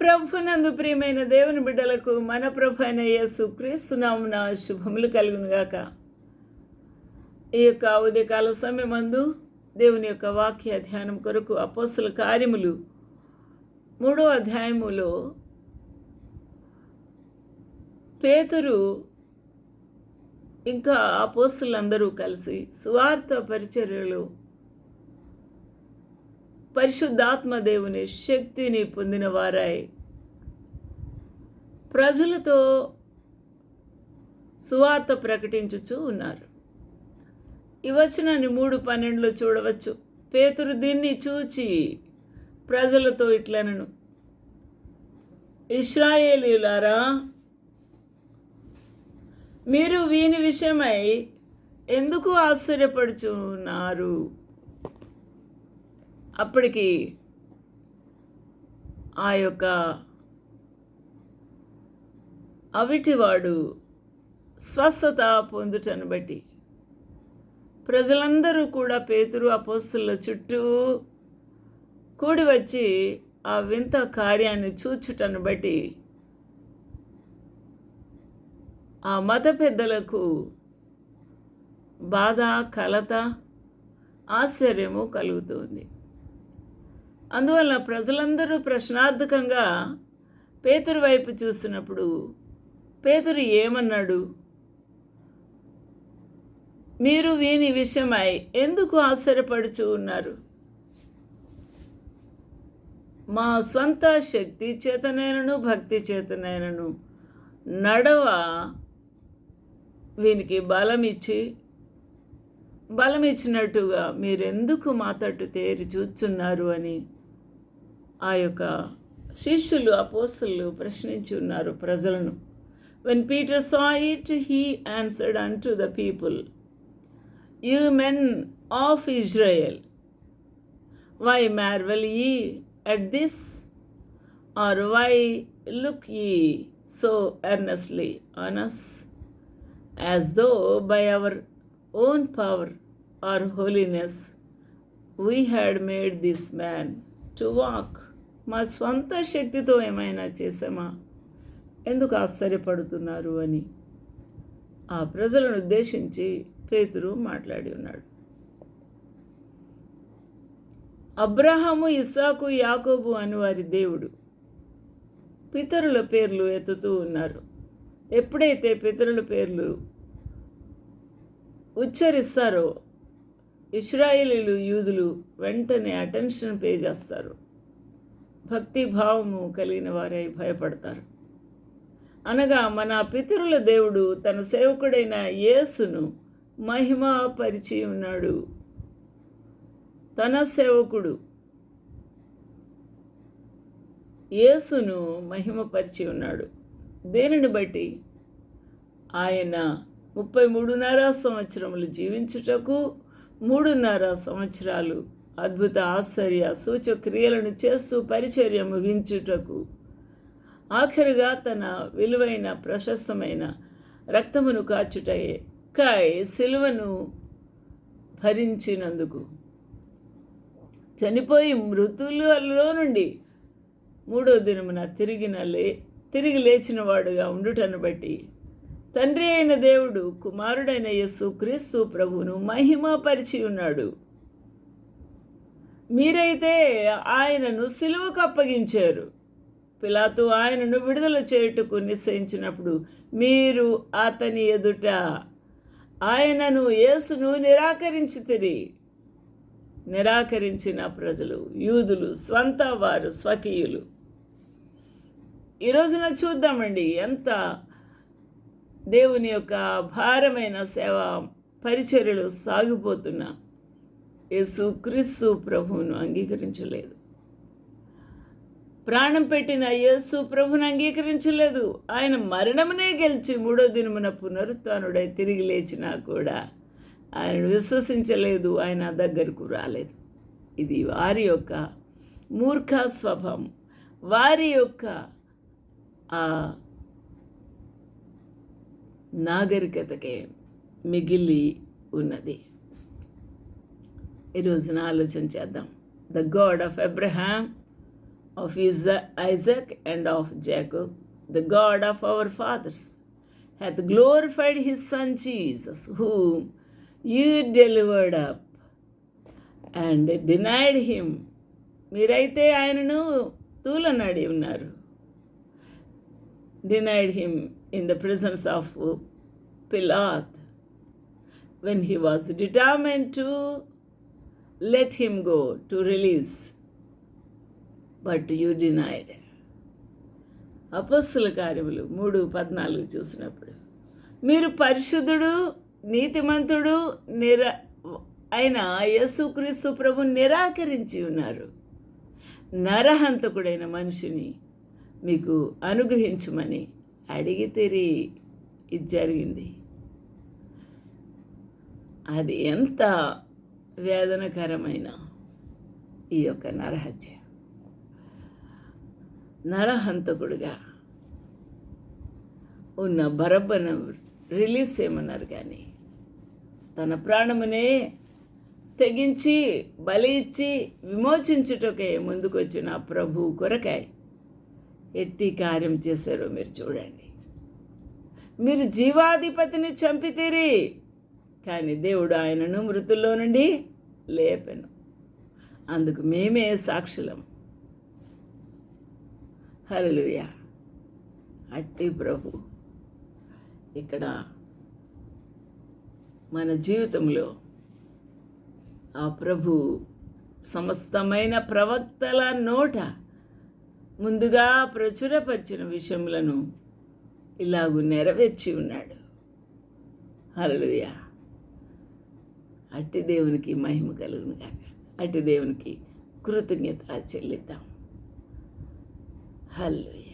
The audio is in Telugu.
ప్రభునందు ప్రియమైన దేవుని బిడ్డలకు మన ప్రభు అయిన యేసు క్రీస్తునామున శుభములు కలుగునుగాక. ఈ యొక్క ఉదయకాల సమయమందు దేవుని యొక్క వాక్య ధ్యానం కొరకు అపోస్తుల కార్యములు మూడో అధ్యాయములో పేతురు ఇంకా అపోస్తులందరూ కలిసి సువార్త పరిచర్యలు పరిశుద్ధాత్మ దేవుని శక్తిని పొందిన వారాయి ప్రజలతో సువార్త ప్రకటించుచూ ఉన్నారు. ఇవచనాన్ని మూడు పన్నెండులో చూడవచ్చు. పేతురు దీన్ని చూచి ప్రజలతో ఇట్లనను ఇస్రాయేలీలారా మీరు వీని విషయమై ఎందుకు ఆశ్చర్యపడుచున్నారు? అప్పటికి ఆ యొక్క అవిటివాడు స్వస్థత పొందుటను బట్టి ప్రజలందరూ కూడా పేతురు అపోస్తుల చుట్టూ కూడి వచ్చి ఆ వింత కార్యాన్ని చూచుటను బట్టి ఆ మత పెద్దలకు బాధ కలత ఆశ్చర్యము కలుగుతుంది. అందువల్ల ప్రజలందరూ ప్రశ్నార్థకంగా పేతురు వైపు చూసినప్పుడు పేతురు ఏమన్నాడు? మీరు వీని విషయమై ఎందుకు ఆశ్చర్యపడుచు ఉన్నారు? మా స్వంత శక్తి చేతనైనను భక్తి చేతనైనను నడవ వీనికి బలం ఇచ్చి బలం ఇచ్చినట్టుగా మీరెందుకు మా తట్టు తేరి చూచున్నారు అని ఆ యొక్క శిష్యులు అపోస్తులు ప్రశ్నించి ఉన్నారు ప్రజలను when Peter saw it he answered unto the people you men of Israel why marvel ye at this or why look ye so earnestly on us as though by our own power or holiness we had made this man to walk. మా స్వంత శక్తితో ఏమైనా చేసామా ఎందుకు ఆశ్చర్యపడుతున్నారు అని. ఆ ప్రజలను ఉద్దేశించి పేతురు మాట్లాడి ఉన్నాడు. అబ్రహాము ఇస్సాకు యాకోబు అని వారి దేవుడు పితరుల పేర్లు ఎత్తుతూ ఉన్నారు. ఎప్పుడైతే పితరుల పేర్లు ఉచ్చరిస్తారో ఇస్రాయిలీలు యూదులు వెంటనే అటెన్షన్ పే చేస్తారు. భక్తి భావము కలిగిన వారై భయపడతారు. అనగా మన పితరుల దేవుడు తన సేవకుడైన యేసును మహిమపరిచి ఉన్నాడు. తన సేవకుడు యేసును మహిమపరిచి ఉన్నాడు. దేనిని బట్టి? ఆయన ముప్పై మూడున్నర సంవత్సరములు జీవించుటకు మూడున్నర సంవత్సరాలు అద్భుత ఆశ్చర్య సూచక్రియలను చేస్తూ పరిచర్య ముగించుటకు. ఆఖరుగా తన విలువైన ప్రశస్తమైన రక్తమును కాచుటయే. కాయ్ సిలువను భరించినందుకు. చనిపోయి మృతులలో నుండి మూడో దినమున తిరిగిన లే తిరిగి లేచినవాడుగా ఉండుటను బట్టి తండ్రి అయిన దేవుడు కుమారుడైన యస్సు క్రీస్తు ప్రభువును మహిమపరిచి ఉన్నాడు. మీరైతే ఆయనను సిలువకు అప్పగించారు. పిలాతు ఆయనను విడుదల చేయుటకు నిశ్చయించినప్పుడు మీరు అతని ఎదుట ఆయనను యేసును నిరాకరించితిరి నిరాకరించిన ప్రజలు యూదులు స్వంత వారు స్వకీయులు. ఈరోజున చూద్దామండి ఎంత దేవుని యొక్క భారమైన సేవ పరిచర్యలు సాగిపోతున్నా. యేసుక్రీస్తు ప్రభువును అంగీకరించలేదు. ప్రాణం పెట్టిన యేసు ప్రభుని అంగీకరించలేదు. ఆయన మరణమునే గెలిచి మూడో దినమున పునరుత్నుడై తిరిగి లేచినా కూడా ఆయనను విశ్వసించలేదు. ఆయన దగ్గరకు రాలేదు. ఇది వారి యొక్క మూర్ఖ స్వభావం. వారి యొక్క ఆ నాగరికతకే మిగిలి ఉన్నది. ఈ రోజున ఆలోచన చేద్దాం the God of Abraham of Isa- Isaac and of Jacob, the God of our fathers, hath glorified his Son Jesus, whom you delivered up and denied him. మీరైతే ఆయనను తూలనాడి ఉన్నారు denied him in the presence of Pilate when he was determined to let him go to release. But you denied. అపస్సుల కార్యములు మూడు పద్నాలుగు చూసినప్పుడు మీరు పరిశుద్ధుడు నీతిమంతుడు నిర అయిన యేసుక్రీస్తు ప్రభు నిరాకరించి ఉన్నారు నరహంతకుడైన మనిషిని మీకు అనుగ్రహించమని అడిగితేరి ఇది జరిగింది అది ఎంత వేదనకరమైన ఈ యొక్క నరహత్య. నరహంతకుడుగా ఉన్న బరబ్బను రిలీజ్ చేయమన్నారు కానీ తన ప్రాణమునే తెగించి బలి ఇచ్చి విమోచించుటకే ముందుకొచ్చిన ప్రభు కొరకాయ ఎట్టి కార్యం చేశారో మీరు చూడండి. మీరు జీవాధిపతిని చంపితేరి కానీ దేవుడు ఆయనను మృతుల్లో నుండి లేపెను. అందుకు మేమే సాక్షులం. హల్లెలూయా. అట్టి ప్రభు ఇక్కడ మన జీవితంలో ఆ ప్రభు సమస్తమైన ప్రవక్తల నోట ముందుగా ప్రచురపరిచిన విషయములను ఇలాగూ నెరవేర్చి ఉన్నాడు. హలలుయా అట్టి దేవునికి మహిమ కలుగును కాక అట్టి దేవునికి కృతజ్ఞత చెల్లిద్దాం. హల్లుయ